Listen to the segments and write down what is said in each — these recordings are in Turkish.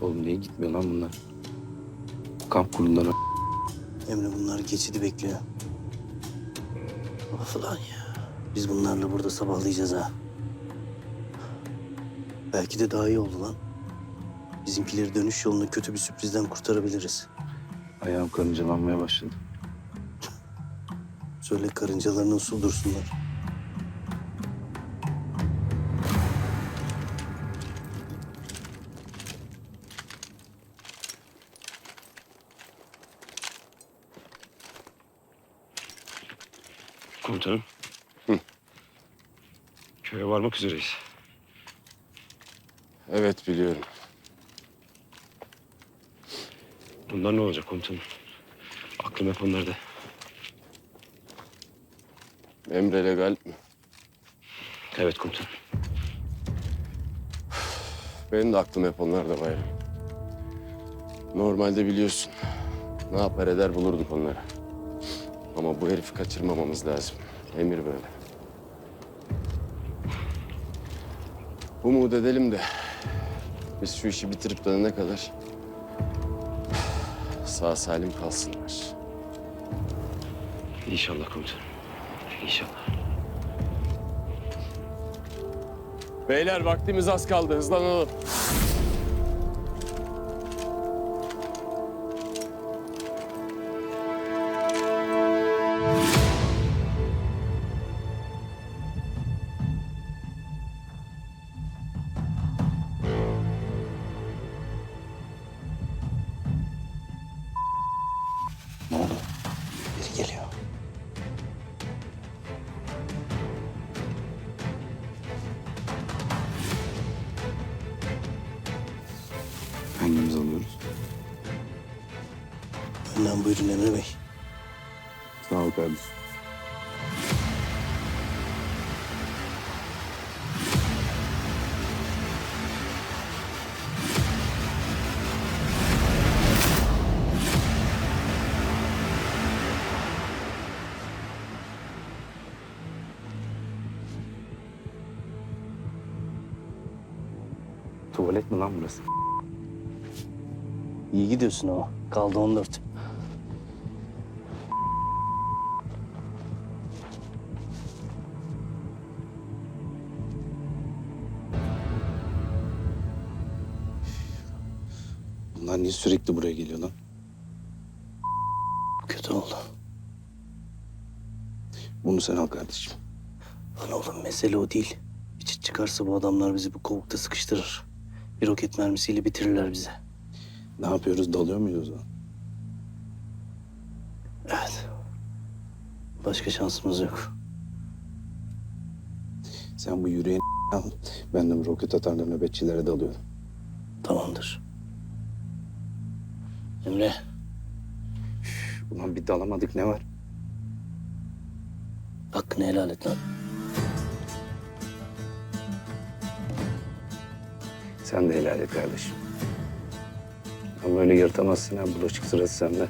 Oğlum niye gitmiyor lan bunlar? Kamp kurdular. Emre bunlar geçidi bekliyor. Of lan ya. Biz bunlarla burada sabahlayacağız ha. Belki de daha iyi oldu lan. Bizimkileri dönüş yolunda kötü bir sürprizden kurtarabiliriz. Ayağım karıncalanmaya başladı. Söyle karıncalarını usul dursunlar. Komutanım. Köye varmak üzereyiz. Evet biliyorum. Bunlar ne olacak komutanım? Aklım hep onlarda. Emre legal mi? Evet komutanım. Benim de aklım hep onlarda bayram. Normalde biliyorsun. Ne yapar eder bulurduk onları. Ama bu herifi kaçırmamamız lazım. Emir böyle. Umut edelim de biz şu işi bitirip dönene kadar sağ salim kalsınlar. İnşallah komutanım. İnşallah. Beyler vaktimiz az kaldı. Hızlanalım. Alıyoruz? Önden buyurun Emre Bey. Sağ ol kardeşim. Tuvalet mi lan burası? İyi gidiyorsun ama. Kaldı 14. Bunlar niye sürekli buraya geliyor lan? Kötü oldu. Bunu sen al kardeşim. Lan oğlum mesele o değil. Bir çit çıkarsa bu adamlar bizi bu kovukta sıkıştırır. Bir roket mermisiyle bitirirler bizi. Ne yapıyoruz? Dalıyor muyuz o zaman? Evet. Başka şansımız yok. Sen bu yüreğini al. Ben de roket atarla nöbetçilere dalıyorum. Tamamdır. Emre, Ulan bir dalamadık ne var? hakkını helal et lan. Sen de helal et kardeşim. Ama öyle yırtamazsın ha bulaşık sırası sende.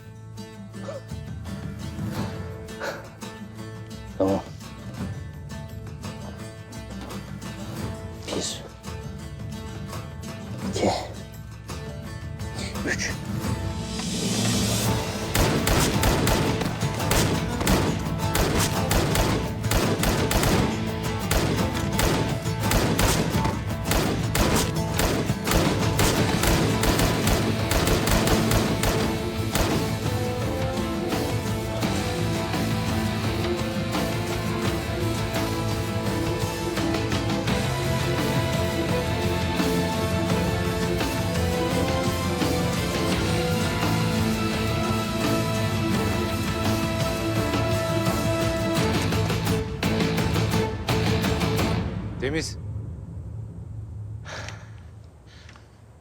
Temiz.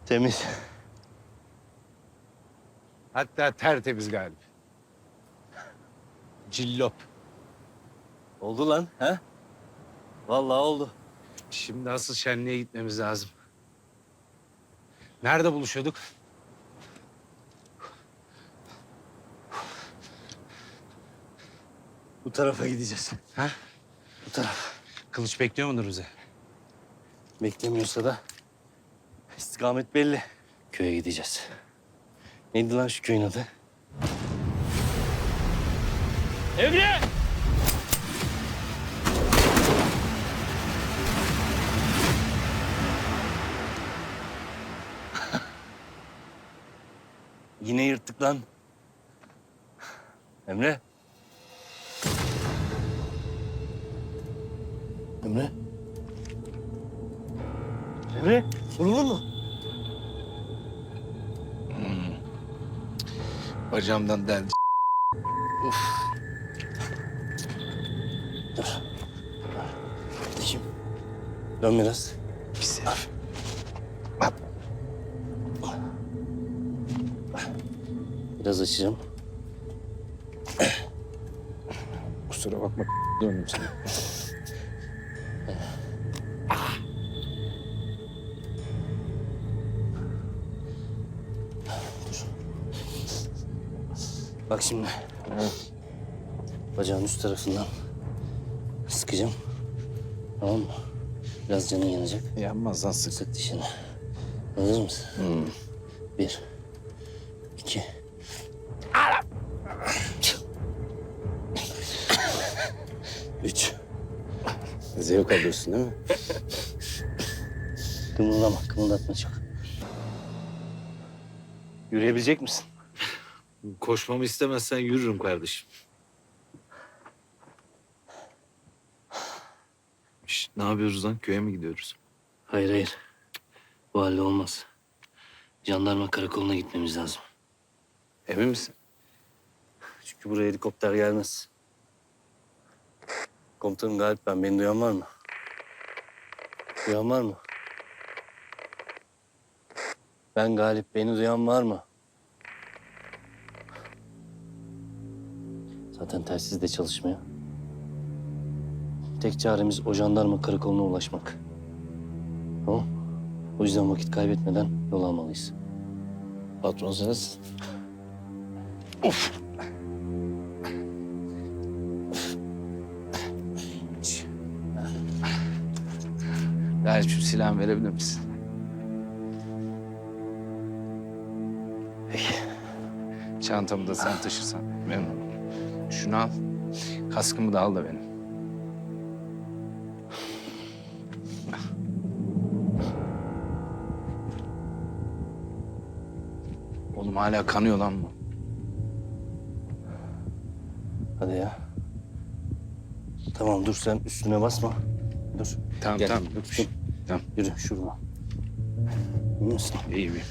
Temiz. Hatta tertemiz galip. Cillop. Oldu lan, ha? Vallahi oldu. Şimdi asıl şenliğe gitmemiz lazım. Nerede buluşuyorduk? Bu tarafa gideceğiz. Ha? Bu taraf. Kılıç bekliyor mudur bize? Beklemiyorsa da istikamet belli. Köye gideceğiz. Neydi lan şu köyün adı? Emre! Yine yırttık lan. Emre. Emre. Emre, vuruldun mu? Bacağımdan deldi. Kardeşim. Dön biraz. Pis herif. Biraz açacağım. Kusura bakma döndüm sana. Bak şimdi. Bacağın üst tarafından sıkacağım. Tamam mı? Biraz canın yanacak. Yanmaz lan sık. Sık dişini. Hazır mısın? Bir. iki. Üç. Zevk alıyorsun değil mi? Kımıldama, kımıldatma çok. Yürüyebilecek misin? Koşmamı istemezsen yürürüm kardeşim. Şş, ne yapıyoruz lan? Köye mi gidiyoruz? Hayır hayır. Bu halde olmaz. Jandarma karakoluna gitmemiz lazım. Emin misin? Çünkü buraya helikopter gelmez. Komutanım Galip ben. Beni duyan var mı? Duyan var mı? Ben Galip. Beni duyan var mı? Zaten telsiz de çalışmıyor. Tek çaremiz o jandarma karakoluna ulaşmak. Tamam. O yüzden vakit kaybetmeden yol almalıyız. Patron sensin. Galip şu silahımı verebilir misin? Peki. Çantamı da sen taşırsan memnun olurum. Şunu al. Kaskımı da al da benim. Oğlum hala kanıyor lan bu. Hadi ya. Tamam dur sen üstüne basma. Dur. Tamam Gel. tamam. Dur. Tamam. Yürü şuradan. İyi misin? İyi miyim?